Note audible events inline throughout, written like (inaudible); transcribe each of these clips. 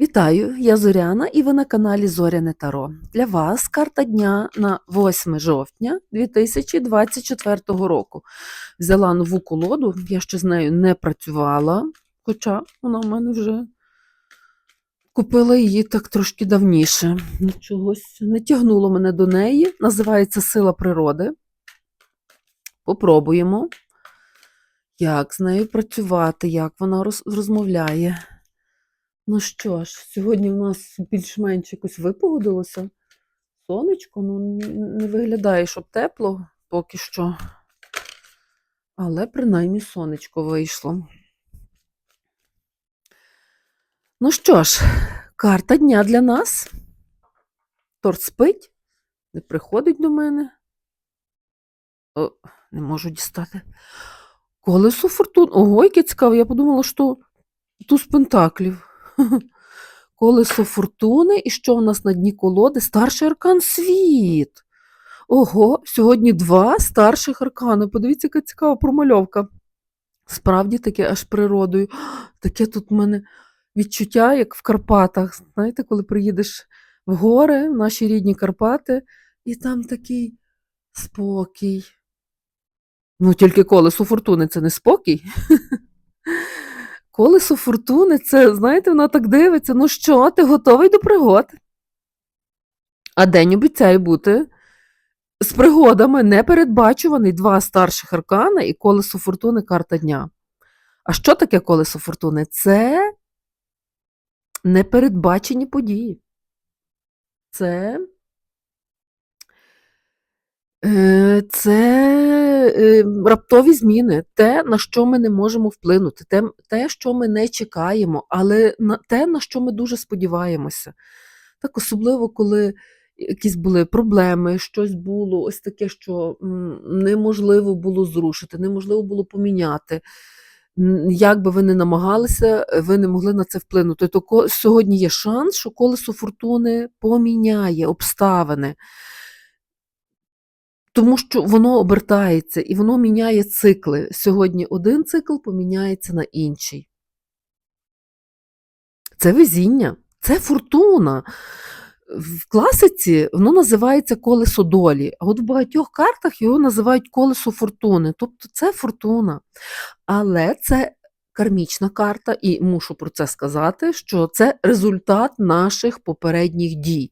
Вітаю, я Зоряна і ви на каналі Зоряне Таро. Для вас карта дня на 8 жовтня 2024 року. Взяла нову колоду, я ще з нею не працювала, хоча вона в мене вже купила її так трошки давніше. Ну, Чогось не тягнуло мене до неї. Називається Сила природи. Попробуємо, як з нею працювати, як вона розмовляє. Ну що ж, сьогодні в нас більш-менш якось випогодилося. Сонечко, ну не виглядає, щоб тепло поки що. Але принаймні сонечко вийшло. Ну що ж, карта дня для нас. Торт спить, не приходить до мене. О, не можу дістати. Колесо фортун. Ого, яке цікаве. Я подумала, що туз пентаклів. Колесо фортуни. І що в нас на дні колоди? Старший аркан світ. Ого, сьогодні два старших аркани. Подивіться, яка цікава промальовка. Справді таке аж природою. Таке тут в мене відчуття, як в Карпатах. Знаєте, коли приїдеш в гори, в наші рідні Карпати, і там такий спокій. Ну, тільки колесо фортуни це не спокій. Колесо фортуни, це, знаєте, вона так дивиться. Ну що, ти готовий до пригод? А день обіцяє бути з пригодами непередбачуваний два старших аркана і колесо фортуни карта дня. А що таке колесо фортуни? Це непередбачені події. Це, це е, раптові зміни, те, на що ми не можемо вплинути, те, те, що ми не чекаємо, але на те, на що ми дуже сподіваємося. Так особливо, коли якісь були проблеми, щось було ось таке, що неможливо було зрушити, неможливо було поміняти. Як би ви не намагалися, ви не могли на це вплинути. То сьогодні є шанс, що колесо фортуни поміняє обставини. Тому що воно обертається і воно міняє цикли. Сьогодні один цикл поміняється на інший. Це везіння, це фортуна. В класиці воно називається колесо долі, а от в багатьох картах його називають колесо фортуни. Тобто це фортуна. Але це кармічна карта, і мушу про це сказати, що це результат наших попередніх дій.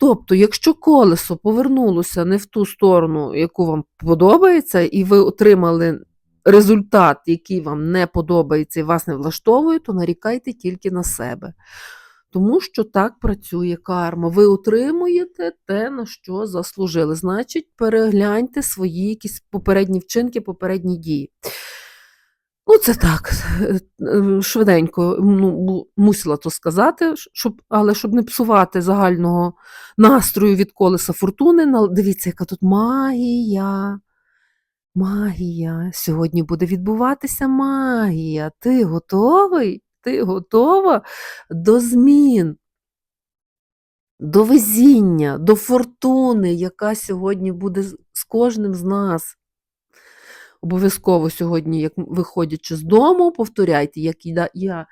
Тобто, якщо колесо повернулося не в ту сторону, яку вам подобається, і ви отримали результат, який вам не подобається і вас не влаштовує, то нарікайте тільки на себе. Тому що так працює карма. Ви отримуєте те, на що заслужили. Значить, перегляньте свої якісь попередні вчинки, попередні дії. Ну, це так, е, е, швиденько ну, мусила то сказати, щоб, але щоб не псувати загального настрою від колеса фортуни. Дивіться, яка тут магія. Магія. Сьогодні буде відбуватися магія. Ти готовий? Ти готова до змін, до везіння, до фортуни, яка сьогодні буде з з кожним з нас. Обов'язково сьогодні, як виходячи з дому, повторяйте, як я, я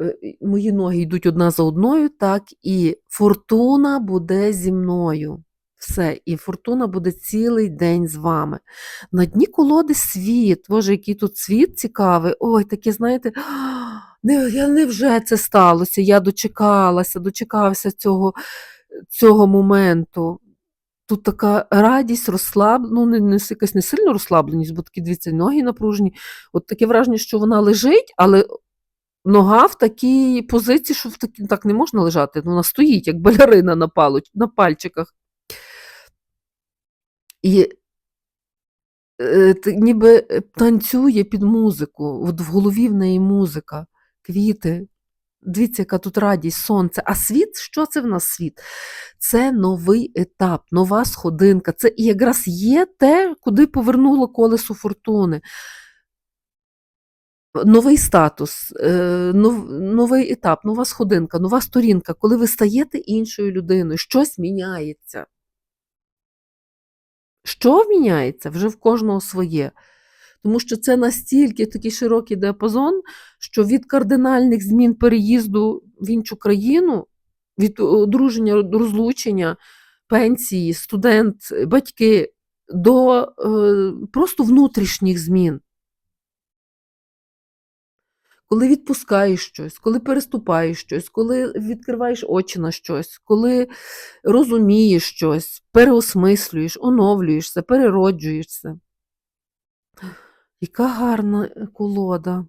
е, мої ноги йдуть одна за одною, так і фортуна буде зі мною. Все, і фортуна буде цілий день з вами. На дні колоди світ. Боже, який тут світ цікавий. Ой, таке, знаєте, (gasps) не, я не вже це сталося. Я дочекалася, дочекався цього, цього моменту. Тут така радість, розслаб... ну, не, не якась не сильно розслабленість, бо такі дивіться, ноги напружені. От таке враження, що вона лежить, але нога в такій позиції, що в такі, так не можна лежати. ну, Вона стоїть, як балерина на, палоч... на пальчиках. І е, ніби е, танцює під музику, от в голові в неї музика, квіти. Дивіться, яка тут радість, сонце. А світ, що це в нас світ? Це новий етап, нова сходинка. Це якраз є те, куди повернуло колесо фортуни. Новий статус, е, новий етап, нова сходинка, нова сторінка, коли ви стаєте іншою людиною, щось міняється. Що міняється? Вже в кожного своє. Тому що це настільки такий широкий діапазон, що від кардинальних змін переїзду в іншу країну від одруження, розлучення, пенсії, студент, батьки до е, просто внутрішніх змін. Коли відпускаєш щось, коли переступаєш щось, коли відкриваєш очі на щось, коли розумієш щось, переосмислюєш, оновлюєшся, перероджуєшся. Яка гарна е, колода.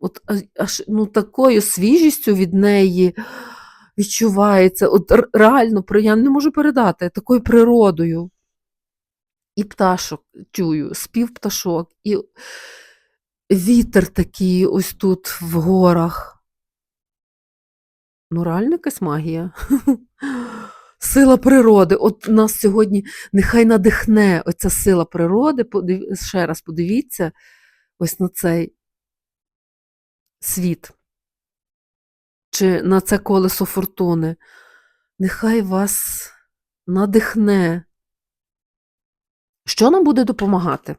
От аж ну, такою свіжістю від неї відчувається. От реально, я не можу передати такою природою. І пташок чую, спів пташок, і вітер такий ось тут в горах. Ну, реально якась магія. (laughs) Сила природи. От нас сьогодні нехай надихне оця сила природи. Подив- Ще раз подивіться ось на цей світ. Чи на це колесо фортуни. Нехай вас надихне. Що нам буде допомагати?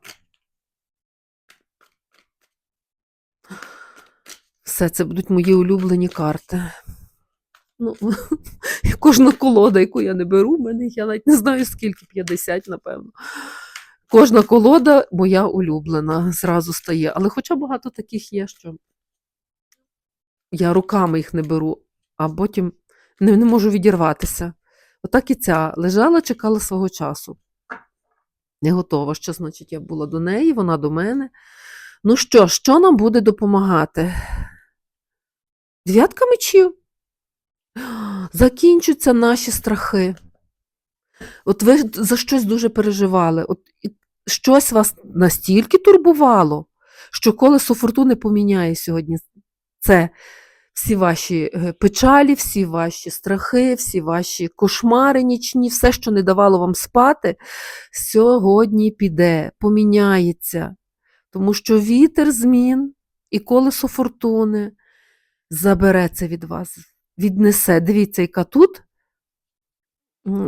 Все, це будуть мої улюблені карти. Ну, (laughs) кожна колода, яку я не беру, в мене я навіть не знаю скільки, 50, напевно. Кожна колода моя улюблена зразу стає. Але хоча багато таких є, що я руками їх не беру, а потім не, не можу відірватися. Отак і ця лежала, чекала свого часу. Не готова. Що значить, я була до неї, вона до мене. Ну що, що нам буде допомагати? Дев'ятка мечів. Закінчуються наші страхи. От ви за щось дуже переживали. От щось вас настільки турбувало, що колесо фортуни поміняє сьогодні це всі ваші е, печалі, всі ваші страхи, всі ваші кошмари нічні, все, що не давало вам спати, сьогодні піде, поміняється. Тому що вітер змін і колесо фортуни забере це від вас, віднесе. Дивіться, яка тут,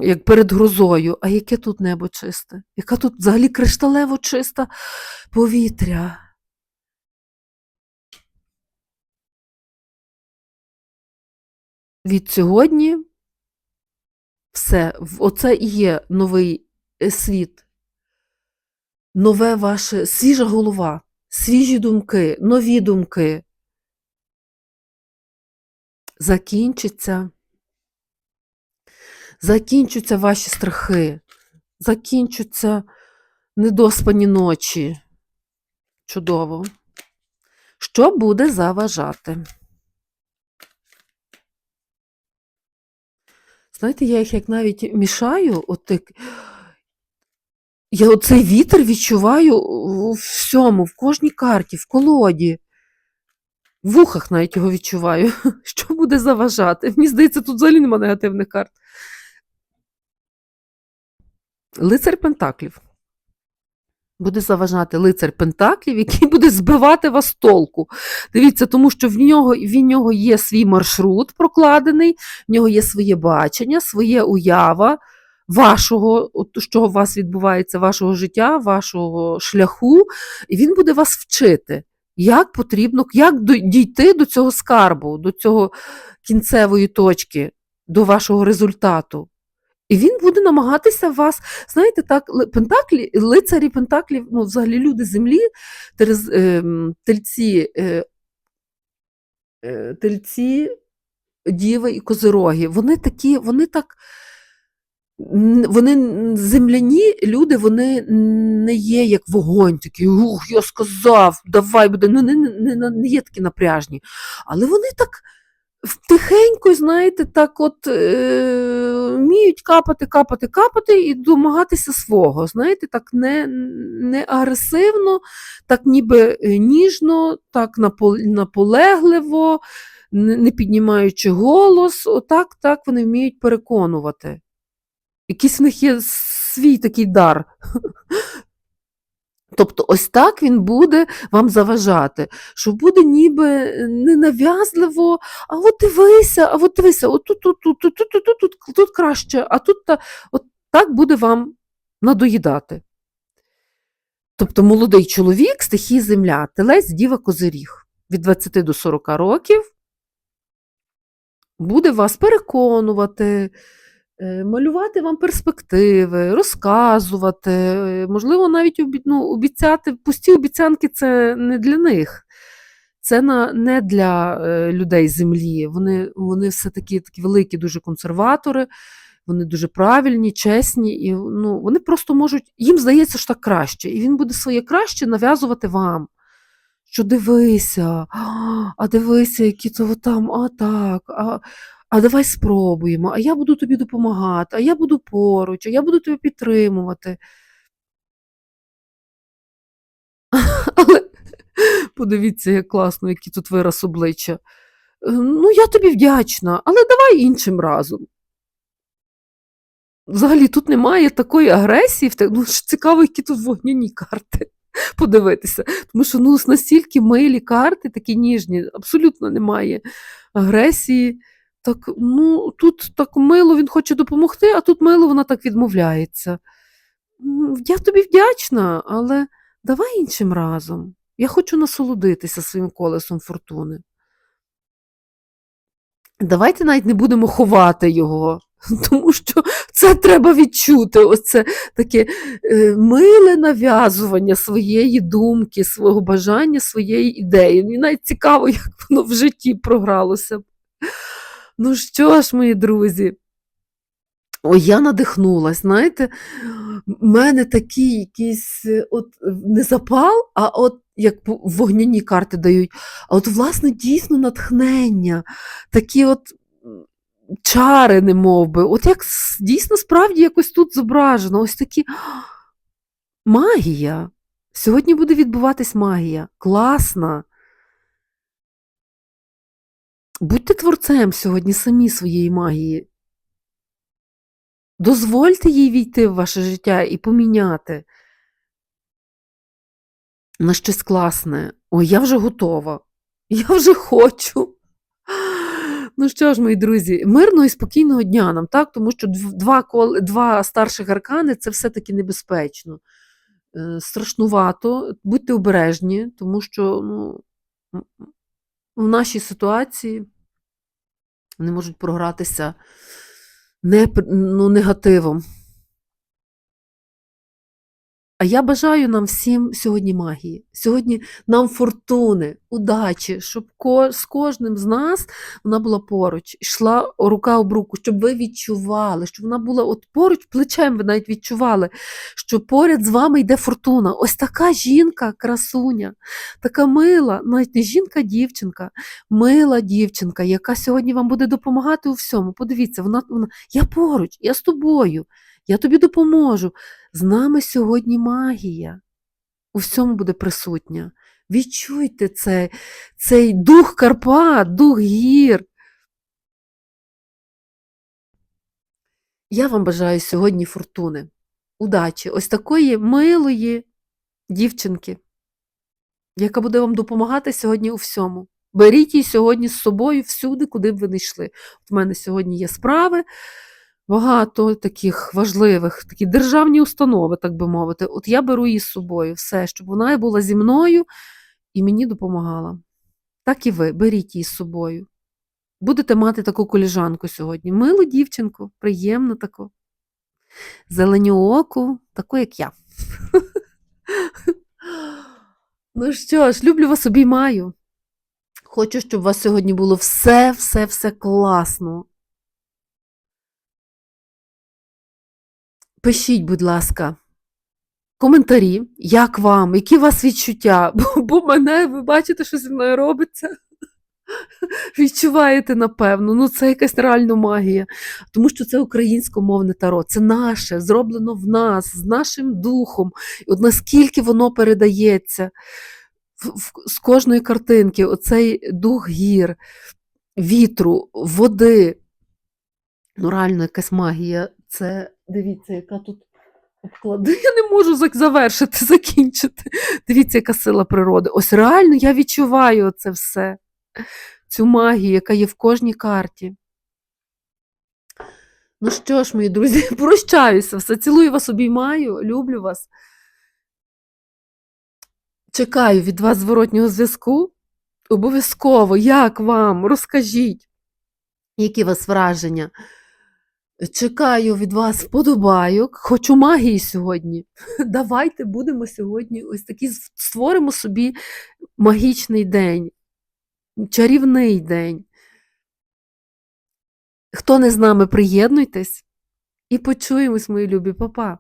як перед грозою, а яке тут небо чисте, яка тут взагалі кришталево чиста повітря. Від сьогодні все, оце і є новий е, світ, нове ваше, свіжа голова, свіжі думки, нові думки. Закінчиться. Закінчаться ваші страхи, закінчаться недоспані ночі. Чудово. Що буде заважати? Знаєте, я їх як навіть мішаю, от я оцей вітер відчуваю у всьому, в кожній карті, в колоді. В вухах навіть його відчуваю. (laughs) Що буде заважати? Мені здається, тут взагалі нема негативних карт. Лицар Пентаклів. Буде заважати лицар Пентаклів, який буде збивати вас толку. Дивіться, тому що в нього, в нього є свій маршрут прокладений, в нього є своє бачення, своє уява вашого, що у вас відбувається, вашого життя, вашого шляху, і він буде вас вчити, як потрібно, як дійти до цього скарбу, до цього кінцевої точки, до вашого результату. І він буде намагатися вас, знаєте, так, пентаклі, лицарі пентаклів, ну, взагалі люди землі, терез, ем, тельці, е, е, тельці, діви і козироги, вони такі, вони так, вони земляні люди, вони не є як вогонь, такі, ух, я сказав, давай буде. Ну, не, не, не, не є такі напряжні. Але вони так тихенько, знаєте, так от е, вміють капати, капати, капати і домагатися свого. Знаєте, так не, не агресивно, так ніби ніжно, так наполегливо, не піднімаючи голос. Отак так вони вміють переконувати. Якийсь в них є свій такий дар. (laughs) Тобто, ось так він буде вам заважати, що буде ніби ненав'язливо, а от дивися, а от дивися, от тут, тут, тут, тут, тут, тут, тут, тут краще, а тут та, от так буде вам надоїдати. Тобто молодий чоловік стихій земля, телець діва козиріг від 20 до 40 років буде вас переконувати малювати вам перспективи, розказувати, е, можливо, навіть ну, обіцяти, пусті обіцянки це не для них. Це на, не для е, людей землі. Вони, вони все такі, такі великі, дуже консерватори, вони дуже правильні, чесні, і ну, вони просто можуть, їм здається, що так краще. І він буде своє краще нав'язувати вам. Що дивися, а дивися, які то там, а так, а, а давай спробуємо, а я буду тобі допомагати, а я буду поруч, а я буду тебе підтримувати. (laughs) Але подивіться, як класно, який тут вираз обличчя. Е, Ну, я тобі вдячна, але давай іншим разом. Взагалі тут немає такої агресії, ну, цікаво, які тут вогняні карти. (laughs) Подивитися. Тому що ну, настільки милі карти, такі ніжні, абсолютно немає агресії. Так, ну, тут так мило він хоче допомогти, а тут мило вона так відмовляється. Я тобі вдячна, але давай іншим разом. Я хочу насолодитися своїм колесом фортуни. Давайте навіть не будемо ховати його, (laughs) тому що це треба відчути. Ось це таке е, миле нав'язування своєї думки, свого бажання, своєї ідеї. Мені навіть цікаво, як воно в житті програлося. Ну що ж, мої друзі, Ой, я надихнулась, знаєте, в мене такий якийсь е, от не запал, а от як вогняні карти дають, а от, власне, дійсно натхнення, такі от чари, не би. От як дійсно справді якось тут зображено, ось такі магія. Сьогодні буде відбуватись магія. Класна. Будьте творцем сьогодні самі своєї магії. Дозвольте їй війти в ваше життя і поміняти на щось класне. Ой, я вже готова. Я вже хочу. Ну що ж, мої друзі, мирного і спокійного дня нам, так? Тому що два, два старших аркани це все-таки небезпечно. Е, страшнувато, будьте обережні, тому що ну, в нашій ситуації вони можуть програтися не, ну, негативом. А я бажаю нам всім сьогодні магії, сьогодні нам фортуни, удачі, щоб з кожним з нас вона була поруч, йшла рука об руку, щоб ви відчували, щоб вона була от поруч, плечем ви навіть відчували, що поряд з вами йде фортуна. Ось така жінка, красуня, така мила, навіть не жінка, а дівчинка, мила дівчинка, яка сьогодні вам буде допомагати у всьому. Подивіться, вона, вона я поруч, я з тобою, я тобі допоможу. З нами сьогодні магія. У всьому буде присутня. Відчуйте це, цей дух Карпат, дух гір. Я вам бажаю сьогодні фортуни, удачі, ось такої милої дівчинки, яка буде вам допомагати сьогодні у всьому. Беріть її сьогодні з собою всюди, куди б ви не йшли. От в мене сьогодні є справи, багато таких важливих, такі державні установи, так би мовити. От я беру її з собою, все, щоб вона була зі мною і мені допомагала. Так і ви, беріть її з собою. Будете мати таку коліжанку сьогодні. Милу дівчинку, приємну таку. Зеленооку, таку, як я. (laughs) Ну що ж, люблю вас обіймаю. Хочу, щоб у вас сьогодні було все, все, все класно. Пишіть, будь ласка, коментарі, як вам, які у вас відчуття, (laughs) бо, бо мене, ви бачите, що зі мною робиться. (laughs) Відчуваєте, напевно, ну це якась реально магія, тому що це українськомовне таро, це наше, зроблено в нас, з нашим духом. От наскільки воно передається з кожної картинки, оцей дух гір, вітру, води. Ну, реально, якась магія. Це дивіться, яка тут обклади. (laughs) Я не можу завершити, (laughs) закінчити. Дивіться, яка сила природи. Ось реально я відчуваю це все, цю магію, яка є в кожній карті. Ну що ж, мої друзі, (laughs) прощаюся все. Цілую вас, обіймаю, люблю вас. Чекаю від вас зворотнього зв'язку. Обов'язково, як вам? Розкажіть. Які у вас враження? Чекаю від вас вподобайок. Хочу магії сьогодні. (laughs) Давайте будемо сьогодні ось такі створимо собі магічний день, чарівний день. Хто не з нами, приєднуйтесь і почуємось, мої любі, Па-па.